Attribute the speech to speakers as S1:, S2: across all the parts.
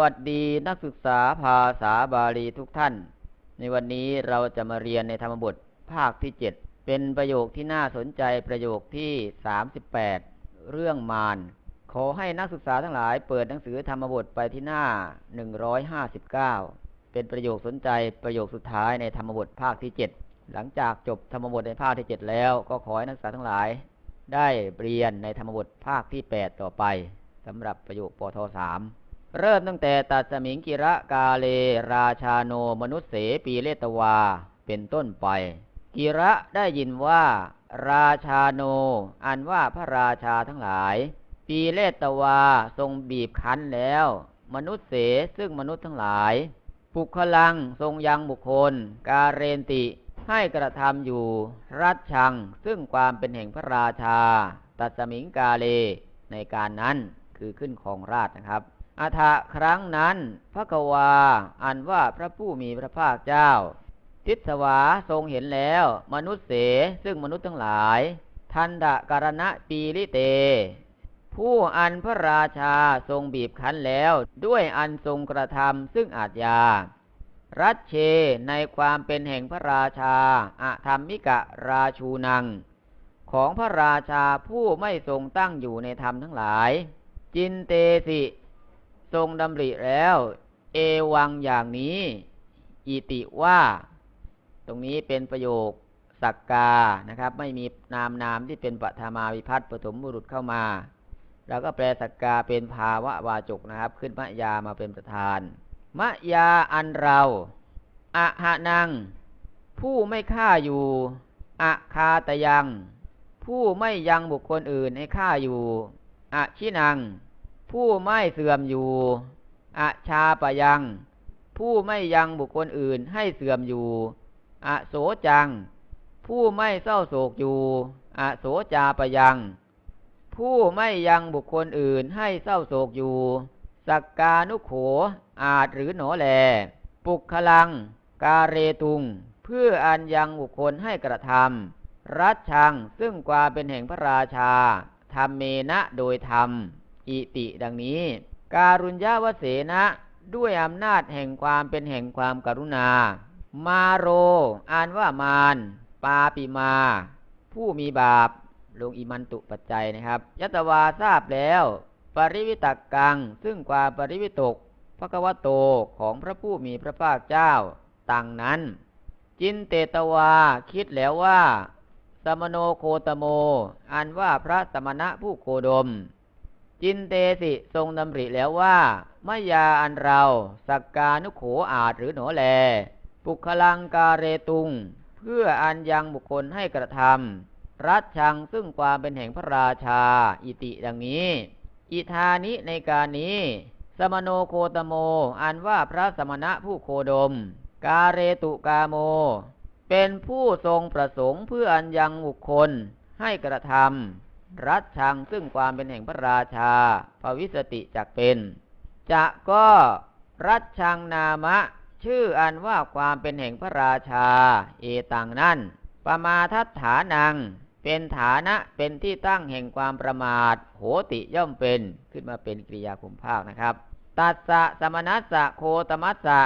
S1: วัสดีนักศึกษาภาษาบาลีทุกท่าน ในวันนี้เราจะมาเรียนในธรรมบทภาคที่7เป็นประโยคที่น่าสนใจประโยคที่38เรื่องมารขอให้นักศึกษาทั้งหลายเปิดหนังสือธรรมบทไปที่หน้า159เป็นประโยคสนใจประโยคสุดท้ายในธรรมบทภาคที่7หลังจากจบธรรมบทในภาคที่7แล้ว ก็ขอให้นักศึกษาทั้งหลาย ได้เรียนในธรรมบทภาคที่8ต่อไปสำหรับประโยคปท3 เริ่มตั้งแต่ตัดสมิงกิระกาเล ราชาโนมนุษเสปีเลตวา เป็นต้นไป กิระได้ยินว่า ราชาโน อันว่าพระราชาทั้งหลาย ปีเลตวาทรงบีบคั้นแล้ว มนุษเสซึ่งมนุษย์ทั้งหลายปุคลังทรงยังบุคคล กาเรนติให้กระทำอยู่ รัชชัง ซึ่งความเป็นแห่งพระราชา ตัดสมิงกาเลในการนั้นคือขึ้นของราชนะครับ อัฐะครั้งนั้นพระกวา อันว่าพระผู้มีพระภาคเจ้า ทิศวาทรงเห็นแล้ว มนุษย์เสซึ่งมนุษย์ทั้งหลาย ทันดะการณะปีลิเต ผู้อันพระราชาทรงบีบคั้นแล้วด้วยอันทรงกระทำซึ่งอาจยา รัชเชในความเป็นแห่งพระราชาอะธรรมิกะราชูนัง ของพระราชาผู้ไม่ทรงตั้งอยู่ในธรรมทั้งหลาย จินเตสิ ทรงดำริแล้ว เอวังอย่างนี้ อิติว่า ตรงนี้เป็นประโยคสักกา นะครับ ไม่มีนามนามที่เป็นปฐมาวิพัตปฐมบุรุษเข้ามา แล้วก็แปลสักกาเป็นภาวะวาจกนะครับ ขึ้นมะยามาเป็นประธาน มะยาอันเราอะหะนัง ผู้ไม่ฆ่าอยู่อะคาตยัง ผู้ไม่ยังบุคคลอื่นให้ฆ่าอยู่อะชินัง ผู้ไม่เสื่อมอยู่ อชาปยัง ผู้ไม่ยังบุคคลอื่นให้เสื่อมอยู่ อโสจัง ผู้ไม่เศร้าโศกอยู่ อโสจาปยัง ผู้ไม่ยังบุคคลอื่นให้เศร้าโศกอยู่ สักกานุโขอาจหรือหนอแล ปุกขลัง กาเรตุง เพื่ออันยังบุคคลให้กระทำรัชชังซึ่งควาเป็นแห่งพระราชาทำเมนะโดยธรรม อิติดังนี้ การุญญาวเสนะด้วยอำนาจแห่งความเป็นแห่งความกรุณา มาโร อ่านว่ามารปาปิมา ผู้มีบาป ลงอิมันตุปัจจัยนะครับยัตวาทราบแล้ว ปริวิตกกัง ซึ่งความปริวิตกพระกวโตของพระผู้มีพระภาคเจ้าตังนั้น จินเตตวาคิดแล้วว่า สมโนโคตโม อันว่าพระสมณะผู้โคดม จินเตสิทรงดำริแล้วว่ามยาอันเราสักกานุโขอาจหรือหนอแล ปุคลังกาเรตุง เพื่ออันยังบุคคลให้กระทำรัชชังซึ่งความเป็นแห่งพระราชา อิติดังนี้ อิธานิในการนี้ สมโนโคตโม อันว่าพระสมณะผู้โคดม กาเรตุกาโม เป็นผู้ทรงประสงค์เพื่ออันยังบุคคลให้กระทำ รัชชังซึ่งความเป็นแห่งพระราชาภวิสติจักเป็น จะก็รัชชังนามะ ชื่ออันว่าความเป็นแห่งพระราชา เอตังนั่นปมาทัฏฐานัง เป็นฐานะเป็นที่ตั้งแห่งความประมาท โหติย่อมเป็นขึ้นมาเป็นกริยาคุมภาคนะครับ ตัสสะสมณัสสะโคตมัสสะ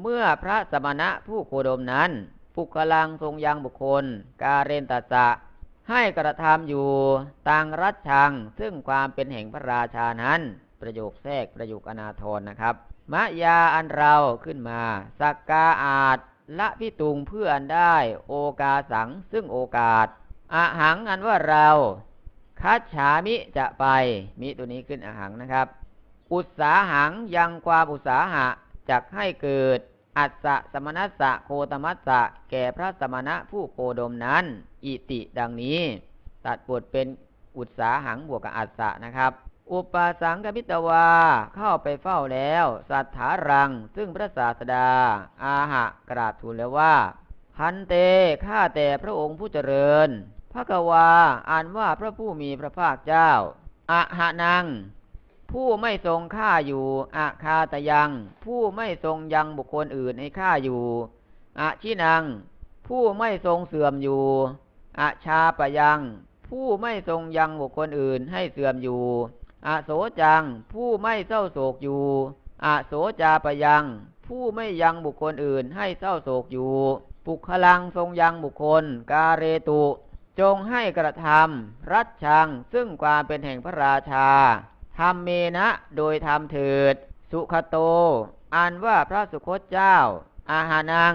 S1: เมื่อพระสมณะผู้โคดมนั้น ปุกลังทรงยังบุคคล การเรนตัสสะ ให้กระทำอยู่ตังรัชชัง ซึ่งความเป็นแห่งพระราชานั้น ประโยคแทรกประโยคอนาทรนะครับมะยาอันเราขึ้นมา สักกาอาจละพิตุงเพื่ออันได้ โอกาสัง ซึ่งโอกาสอาหังอันว่าเราคัจฉามิจะไป มิตัวนี้ขึ้นอาหังนะครับ อุตสาหังยังความอุตสาหะจักให้เกิด อัสสะสมณัสสะโคตมัสสะแก่พระสมณะผู้โคดมนั้น อิติดังนี้ ตัดบทเป็นอุตสาหังบวกกับอัสสะนะครับ อุปสังกพิตวาเข้าไปเฝ้าแล้ว สัทธารัง ซึ่งพระศาสดา อาหะกราบทูลแล้วว่าพันเตข้าแต่พระองค์ผู้เจริญพระกวาอ่านว่าพระผู้มีพระภาคเจ้าอะหะนัง ผู้ไม่ทรงฆ่าอยู่อาคาตยัง ผู้ไม่ทรงยังบุคคลอื่นให้ฆ่าอยู่อะชินัง ผู้ไม่ทรงเสื่อมอยู่อาชาปยัง ผู้ไม่ทรงยังบุคคลอื่นให้เสื่อมอยู่อาโสจัง ผู้ไม่เศร้าโศกอยู่อาโสจาปยัง ผู้ไม่ยังบุคคลอื่นให้เศร้าโศกอยู่ ปุคลังทรงยังบุคคล กาเรตุ จงให้กระทำรัชชัง ซึ่งความเป็นแห่งพระราชา ทำเมนะโดยทำเถิด สุขโตอันว่าพระสุคตเจ้า อาหานัง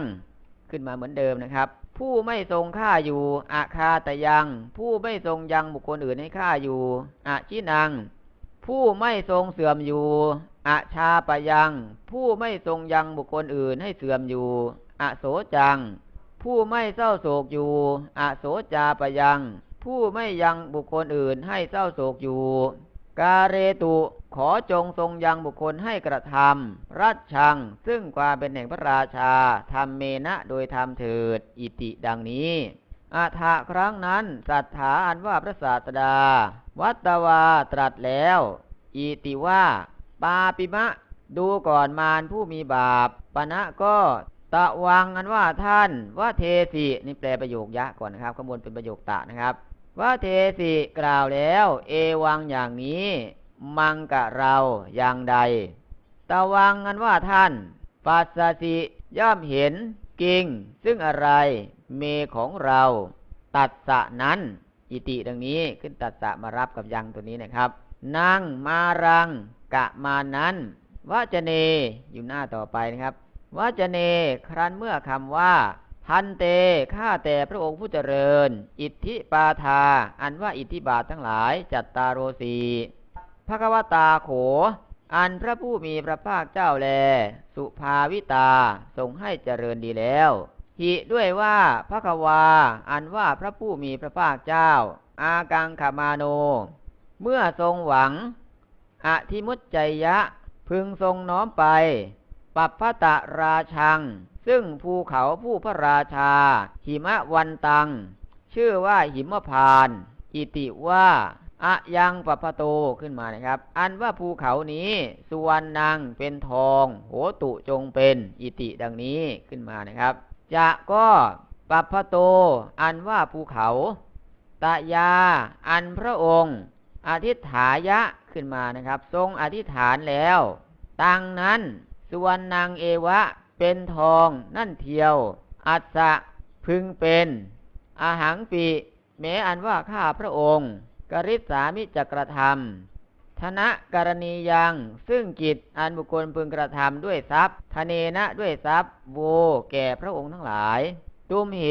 S1: ขึ้นมาเหมือนเดิมนะครับ ผู้ไม่ทรงฆ่าอยู่อาคาตยัง ผู้ไม่ทรงยังบุคคลอื่นให้ฆ่าอยู่อาชินัง ผู้ไม่ทรงเสื่อมอยู่อาชาปยัง ผู้ไม่ทรงยังบุคคลอื่นให้เสื่อมอยู่อโสจัง ผู้ไม่เศร้าโศกอยู่อโสจาปยัง ผู้ไม่ยังบุคคลอื่นให้เศร้าโศกอยู่ กาเรตุขอจงทรงยังบุคคลให้กระทำรัชชัง ซึ่งความเป็นแห่งพระราชาทำเมนะโดยทำเถิด อิติดังนี้อาถาครั้งนั้นสัทธาอันว่าพระศาสดา วัตวาตรัสแล้ว อิติว่า ปาปิมะ ดูก่อนมารผู้มีบาปปณะก็ตะวังอันว่าท่านว่าเทสินี่แปลประโยคยะก่อนนะครับข้างบนเป็นประโยคตะนะครับ ว่าเทสิกล่าวแล้ว เอวังอย่างนี้ มังกะเราอย่างใด ตะวังอันว่าท่านปัสสสิย่อมเห็นกิ่งซึ่งอะไร เมของเรา ตัดสะนั้น อิติดังนี้ขึ้นตัดสะมารับกับยังตัวนี้นะครับนางมารังกะมานั้นวจเนอยู่หน้าต่อไปนะครับวจเนครั้นเมื่อคำว่า พันเตข้าแต่พระองค์ผู้เจริญ อิทธิปาทา อันว่าอิทธิบาททั้งหลายจัตตาโรสีพระกวตาโข อันพระผู้มีพระภาคเจ้าแล สุภาวิตาทรงให้เจริญดีแล้วหิด้วยว่าพระควา อันว่าพระผู้มีพระภาคเจ้า อากังขมาโน เมื่อทรงหวังอธิมุตใจยะ พึงทรงน้อมไป ปัปพตะราชัง ซึ่งภูเขาผู้พระราชา หิมะวันตัง ชื่อว่าหิมพาน อิติว่าอะยังปปะโตขึ้นมานะครับ อันว่าภูเขานี้สุวรรณังเป็นทอง โหตุจงเป็นอิติดังนี้ขึ้นมานะครับ จะก็ปัปะโต อันว่าภูเขาตะยา อันพระองค์ อธิษฐายะขึ้นมานะครับ ทรงอธิษฐานแล้ว ตังนั้นสุวรรณังเอวะ เป็นทองนั่นเทียว อัสสะพึงเป็น อาหังปีแม้อันว่าข้าพระองค์กริษสามิจักระทำธนะกรณียังซึ่งกิจอันบุคคลพึงกระทำด้วยทรัพย์ทะเนนะด้วยทรัพย์โวแก่พระองค์ทั้งหลายตุมเห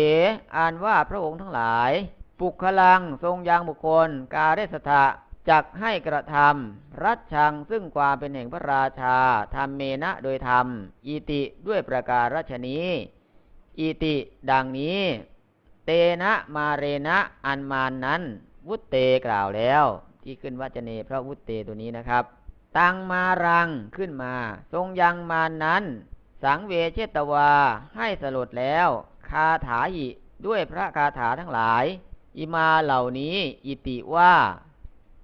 S1: อ่านว่าพระองค์ทั้งหลาย ปุคลังทรงยังบุคคล กาเรสทะ จักให้กระทำรัชชังซึ่งความเป็นแห่งพระราชาทำเมนะโดยธรรม อิติด้วยประการรัชนี้ อิติดังนี้ เตนะมาเรนะอันมานนั้น วุตเตกล่าวแล้ว ที่ขึ้นวัจเนเพราะวุตเตตัวนี้นะครับ ตังมารังขึ้นมา ทรงยังมานนั้น สังเวเชตวาให้สลดแล้ว คาถาหิด้วยพระคาถาทั้งหลาย อิมาเหล่านี้ อิติว่า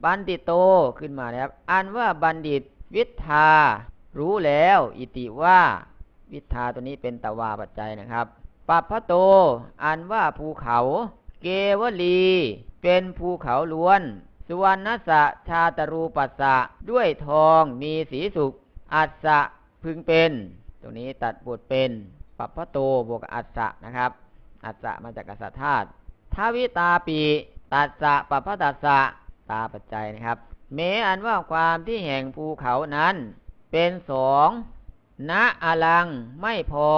S1: บัณฑิตโตขึ้นมานะครับ อันว่าบัณฑิตวิทารู้แล้ว อิติว่า วิทาตัวนี้เป็นตวาปัจจัยนะครับปัปพโต อันว่าภูเขา เกวลี เป็นภูเขาล้วนสุวรรณสะชาตรูปัสสะด้วยทองมีสีสุกอัสสะพึงเป็น ตรงนี้ตัดบทเป็นปัปพโตบวกอัสสะนะครับ อัสสะมาจากกษัตริย์ธาตุทวิตาปีตัสสะปัปพตัสสะ ตาปัจจัยนะครับ เมอันว่าความที่แห่งภูเขานั้น เป็นสองณอลังไม่พอ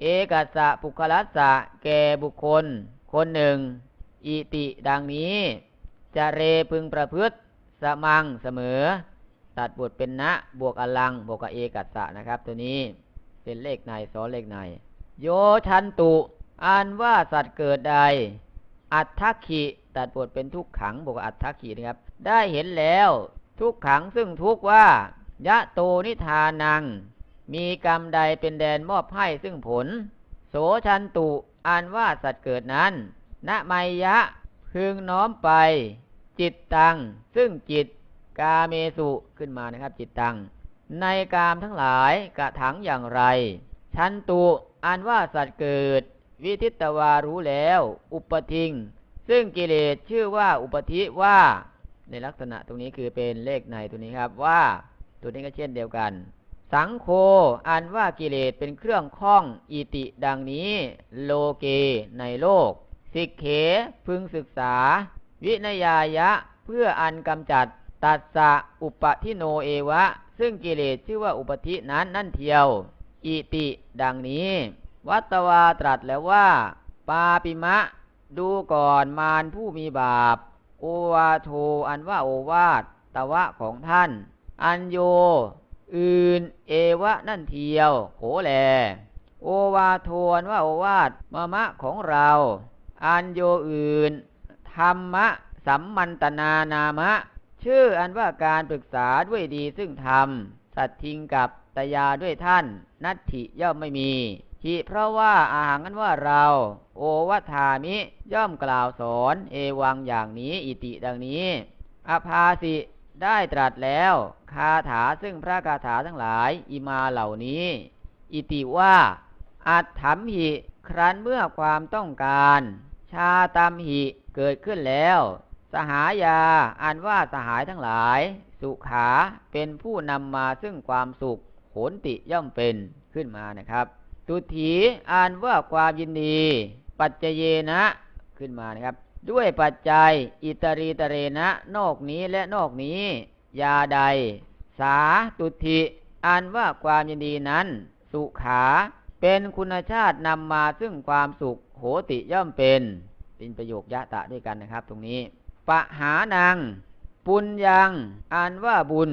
S1: เอกัสะปุคลัสสะแก่บุคคล คนหนึ่ง อิติดังนี้จะเรพึงประพฤติสมังเสมอ ตัดบทเป็นณบวกอลังบวกกับเอกัสสะนะครับ ตัวนี้เป็นเลขในสอนเลขใน โยชันตุอันว่าสัตว์เกิดใด อัตถักขิตัดบทเป็นทุกขังบวกอัตถักขินะครับ ได้เห็นแล้วทุกขังซึ่งทุกว่ายะโตนิทานัง มีกรรมใดเป็นแดนมอบให้ซึ่งผล โสชันตุอันว่าสัตว์เกิดนั้นณไมยะพึงน้อมไป จิตตัง ซึ่งจิตกาเมสุขึ้นมานะครับ จิตตัง ในกามทั้งหลายกระถังอย่างไร ชันตุอันว่าสัตว์เกิด วิทิตวารู้แล้ว อุปทิง ซึ่งกิเลสชื่อว่าอุปธิว่า ในลักษณะตรงนี้คือเป็นเลขในตัวนี้ครับว่า ตัวนี้ก็เช่นเดียวกัน สังโฆอันว่ากิเลสเป็นเครื่องข้องอิติดังนี้ โลเกในโลก สิกเขพึงศึกษา วินยายะเพื่ออันกำจัดตัสสะอุปทิโนเอวะ ซึ่งกิเลสชื่อว่าอุปธินั้นนั่นเทียว อิติดังนี้ วัตวาตรัสแล้วว่า ปาปิมะ ดูก่อนมารผู้มีบาป โอวาโทอันว่าโอวาทตวะของท่าน อัญโย อื่น เอวะนั่นเทียวโขแล โอวาโทอันว่าโอวาทมะมะของเรา อัญโยอื่น ธรรมะสัมมันตนานามะ ชื่ออันว่าการปรึกษาด้วยดีซึ่งธรรม สัตทิงกับตยาด้วยท่าน นัตถิย่อมไม่มี หิเพราะว่าอาหารนั้นว่าเรา โอวัฏามิ ย่อมกล่าวสอนเอวังอย่างนี้อิติดังนี้ อภาสิได้ตรัสแล้วคาถาซึ่งพระคาถาทั้งหลายอิมาเหล่านี้ อิติว่าอัตถมหิครั้นเมื่อความต้องการ ชาตามหิเกิดขึ้นแล้ว สหายาอันว่าสหายทั้งหลาย สุขาเป็นผู้นำมาซึ่งความสุขโหนติย่อมเป็นขึ้นมานะครับ ตุถีอ่านว่าความยินดี ปัจเจเยนะขึ้นมานะครับ ด้วยปัจจัย อิตรีตเรนะ นอกนี้และนอกนี้ ยาใด สาตุถิอ่านว่าความยินดีนั้น สุขา เป็นคุณชาตินำมาซึ่งความสุขโหติย่อมเป็น เป็นประโยคยะตะด้วยกันนะครับ ตรงนี้ปะหานัง ปุญญังอ่านว่าบุญ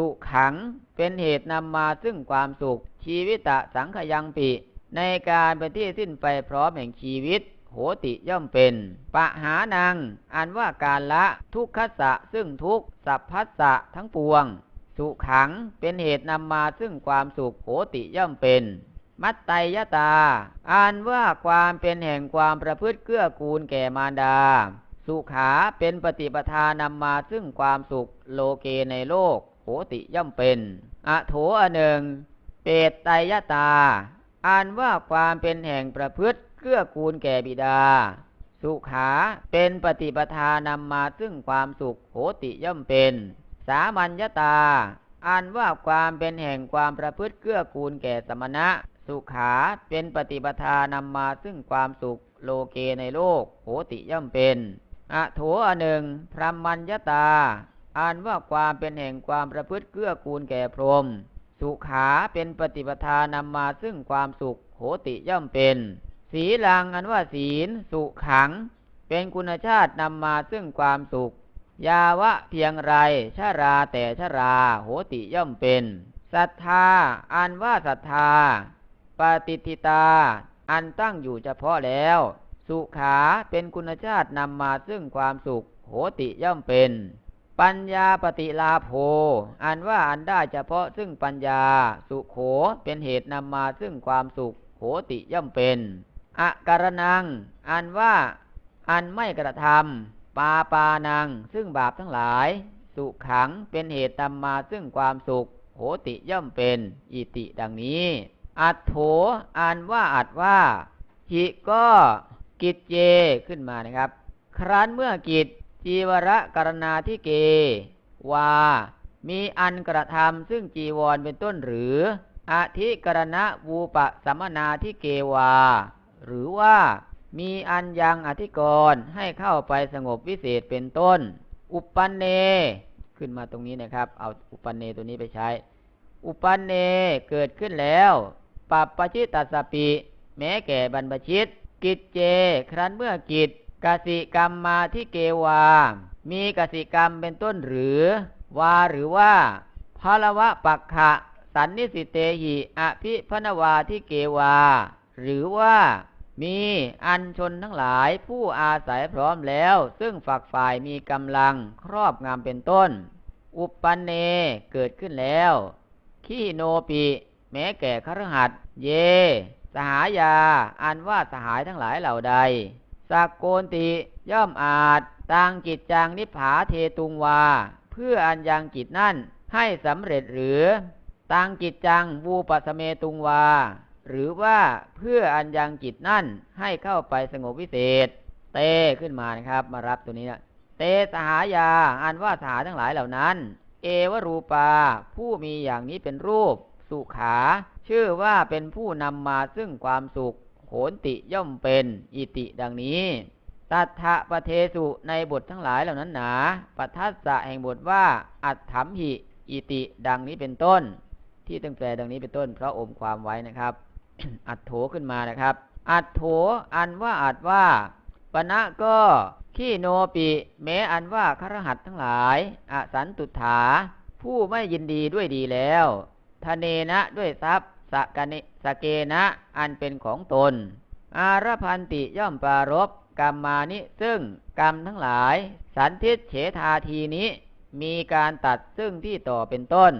S1: สุขังเป็นเหตุนำมาซึ่งความสุข ชีวิตะสังขยังปิ ในการเป็นที่สิ้นไปพร้อมแห่งชีวิต โหติย่อมเป็น ปะหานัง อันว่าการละทุกขสะซึ่งทุกสัพพัสสะทั้งปวง สุขังเป็นเหตุนำมาซึ่งความสุขโหติย่อมเป็น มัตไตยตาอ่านว่าความเป็นแห่งความประพฤติเกื้อกูลแก่มารดา สุขาเป็นปฏิปทานำมาซึ่งความสุขโลเกในโลก โหติย่อมเป็น อโถอหนึ่ง เปตไตยตา อ่านว่าความเป็นแห่งประพฤติเกื้อกูลแก่บิดา สุขาเป็นปฏิปทานำมาซึ่งความสุขโหติย่อมเป็น สามัญญตา อ่านว่าความเป็นแห่งความประพฤติเกื้อกูลแก่สมณะ สุขาเป็นปฏิปทานำมาซึ่งความสุขโลเกในโลกโหติย่อมเป็น อโถอหนึ่งพรหมัญญตา อ่านว่าความเป็นแห่งความประพฤติเกื้อกูลแก่พรหมสุขาเป็นปฏิปทานำมาซึ่งความสุขโหติย่อมเป็น สีลังอันว่าศีล สุขัง เป็นคุณชาตินำมาซึ่งความสุข ยาวะเพียงไรชาราแต่ชาราโหติย่อมเป็นศรัทธาอันว่าศรัทธา ปฏิทิตา อันตั้งอยู่เฉพาะแล้ว สุขาเป็นคุณชาตินำมาซึ่งความสุขโหติย่อมเป็น ปัญญาปฏิลาโภ อันว่าอันได้เฉพาะซึ่งปัญญาสุโขเป็นเหตุนำมาซึ่งความสุขโหติย่อมเป็นอะการนัง อันว่าอันไม่กระทำปาปานัง ซึ่งบาปทั้งหลาย สุขังเป็นเหตุนำมาซึ่งความสุขโหติย่อมเป็นอิติดังนี้ อัตโถอันว่าอัดว่าหิก็กิจเยขึ้นมานะครับ ครั้นเมื่อกิจ จีวระกรณาที่เก วา มีอันกระทำซึ่งจีวรเป็นต้นหรืออธิกรณะวูปะสัมมนาที่เกวา หรือว่ามีอันยังอธิกรณ์ให้เข้าไปสงบวิเศษเป็นต้น อุปันเน ขึ้นมาตรงนี้นะครับ เอาอุปันเนตัวนี้ไปใช้ อุปันเนเกิดขึ้นแล้วปัปปชิตัสสปิ แม้แก่บรรพชิต กิจเจ ครั้นเมื่อกิจ กสิกรรมมาที่เกวา มีกสิกรรมเป็นต้นหรือ วาหรือว่าพลวะปักขะ สันนิสิเตหิอภิพนวาที่เกวา หรือว่ามีอันชนทั้งหลายผู้อาศัยพร้อมแล้ว ซึ่งฝักฝ่ายมีกำลังครอบงำเป็นต้น อุปปันเนเกิดขึ้นแล้วขีโนปิ แม้แก่ครหัสเย สหายา อันว่าสหายทั้งหลายเหล่าใด สักโกนติย่อมอาจตังกิจจังนิพาเทตุงวา เพื่ออันยังกิจนั่นให้สำเร็จหรือตังกิจจังวูปสเมตุงวา หรือว่าเพื่ออันยังจิตนั่นให้เข้าไปสงบวิเศษ เตขึ้นมานะครับ มารับตัวนี้นะเตสหายาอันว่าสหาทั้งหลายเหล่านั้น เอวรูปา ผู้มีอย่างนี้เป็นรูป สุขา ชื่อว่าเป็นผู้นำมาซึ่งความสุข โหนติย่อมเป็นอิติดังนี้ ตัทะปะเทสุในบททั้งหลายเหล่านั้นหนาปัทัสสะแห่งบทว่า อัตถมหิอิติดังนี้เป็นต้น ที่ตั้งแปลดังนี้เป็นต้น เพราะอมความไว้นะครับ อัดโถขึ้นมานะครับ อัดโถอันว่าอัดว่าปณะก็ขี้โนปิแม้อันว่าครหัสทั้งหลายอสันตุถา ผู้ไม่ยินดีด้วยดีแล้วทะเนนะด้วยทรัพย์ สกเนสเกนะอันเป็นของตน อารพันติย่อมปรารบกรรมมานิซึ่งกรรมทั้งหลาย สันทิศเฉทาทีนี้ มีการตัดซึ่งที่ต่อเป็นต้น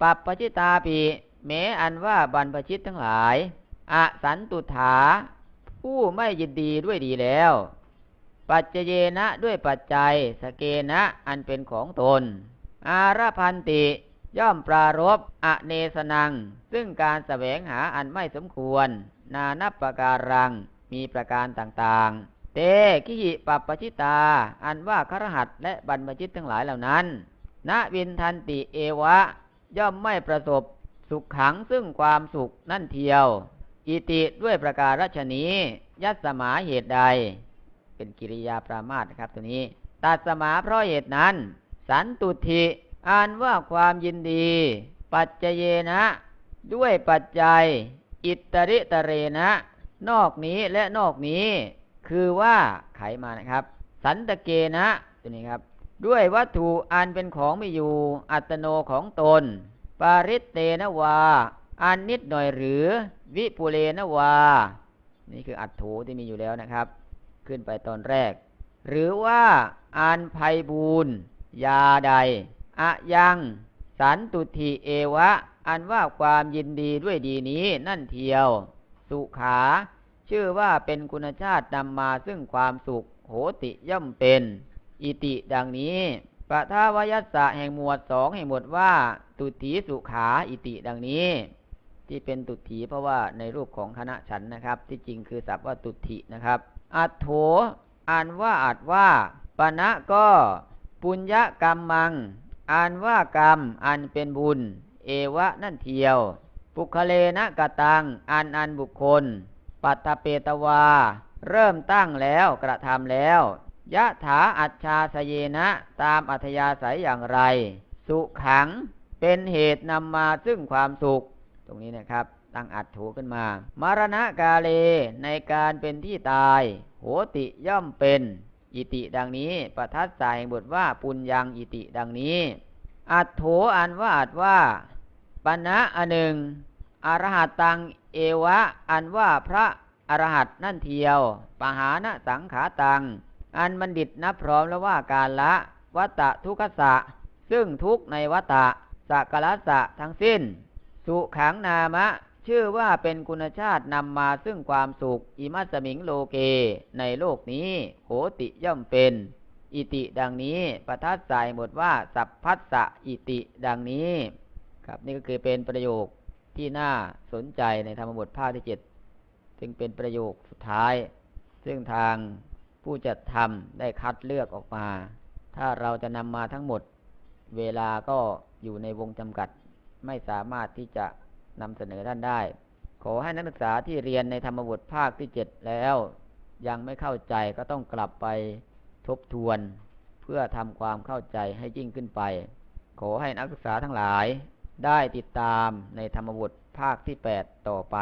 S1: ปัปปชิตาปีแม้อันว่าบรรพชิตทั้งหลายอสันตุถา ผู้ไม่ยินดีด้วยดีแล้ว ปัจเจเยนะด้วยปัจจัย สเกนะอันเป็นของตน อารพันติ ย่อมปรารบอเนสนัง ซึ่งการแสวงหาอันไม่สมควร นานับประการัง มีประการต่างๆ เตกิหิปัปปชิตา อันว่าครหัสและบรรพชิตทั้งหลายเหล่านั้น ณวินทันติเอวะ ย่อมไม่ประสบสุขขังซึ่งความสุขนั่นเทียว อิติด้วยประการรัชนียัตสมาเหตุใด เป็นกิริยาปรามาสครับตัวนี้ ตัดสมาเพราะเหตุนั้น สันตุทิ อ่านว่าความยินดี ปัจเจเยนะ ด้วยปัจจัย อิตริตเรนะ นอกนี้และนอกนี้ คือว่าไขมานะครับ สันตะเกนะตัวนี้ครับ ด้วยวัตถุอันเป็นของไม่อยู่ อัตโนของตน ปาริตเตนะวาอันนิดหน่อยหรือ วิปุเรนะวา นี่คืออัตโถที่มีอยู่แล้วนะครับ ขึ้นไปตอนแรก หรือว่าอันภัยบูนยาใด อะยังสันตุทิเอวะ อันว่าความยินดีด้วยดีนี้นั่นเทียว สุขา ชื่อว่าเป็นคุณชาตินำมาซึ่งความสุขโหติย่อมเป็น อิติดังนี้ปะทาวยัสสะแห่งหมวดสองแห่งหมวดว่า ตุถีสุขาอิติดังนี้ ที่เป็นตุถีเพราะว่าในรูปของคณะฉันนะครับ ที่จริงคือศัพท์ว่าตุถินะครับ อัตโถอ่านว่าอัดว่าปณะก็ ปุญญกรรมมัง อ่านว่ากรรมอันเป็นบุญ เอวะนั่นเทียว ปุคเลนะกตัง อันอันบุคคล ปัตตเปตวา เริ่มตั้งแล้วกระทำแล้วยะถาอัจฉาสเยนะตามอัธยาศัยอย่างไร สุขังเป็นเหตุนำมาซึ่งความสุข ตรงนี้นะครับ ตั้งอัดถูขึ้นมา มรณะกาเลในการเป็นที่ตาย โหติย่อมเป็น อิติดังนี้ประทัดสายบทว่าปุญญังอิติดังนี้ อัดโถอันว่าอัดว่าปณะอันหนึ่งอรหัตตังเอวะ อันว่าพระอรหัตนั่นเทียว ปหานะสังขาตัง อันบัณฑิตนับพร้อมแล้วว่าการละวัตะทุกขสะ ซึ่งทุกในวัตะสักกลสะทั้งสิ้น สุขังนามะ ชื่อว่าเป็นคุณชาตินำมาซึ่งความสุข อิมัสมิงโลเก ในโลกนี้โหติย่อมเป็น อิติดังนี้ประทัดสายหมดว่า สัพพัสสะอิติดังนี้ ครับนี่ก็คือเป็นประโยคที่น่าสนใจในธรรมบทภาคที่เจ็ดซึ่งเป็นประโยคสุดท้าย ซึ่งทางผู้จัดทำได้คัดเลือกออกมา ถ้าเราจะนำมาทั้งหมด เวลาก็อยู่ในวงจำกัดไม่สามารถที่จะ นำเสนอท่านได้ ขอให้นักศึกษาที่เรียนในธรรมบทภาคที่เจ็ดแล้ว ยังไม่เข้าใจก็ต้องกลับไปทบทวน เพื่อทำความเข้าใจให้ยิ่งขึ้นไป ขอให้นักศึกษาทั้งหลายได้ติดตามในธรรมบทภาคที่ 8 ต่อไป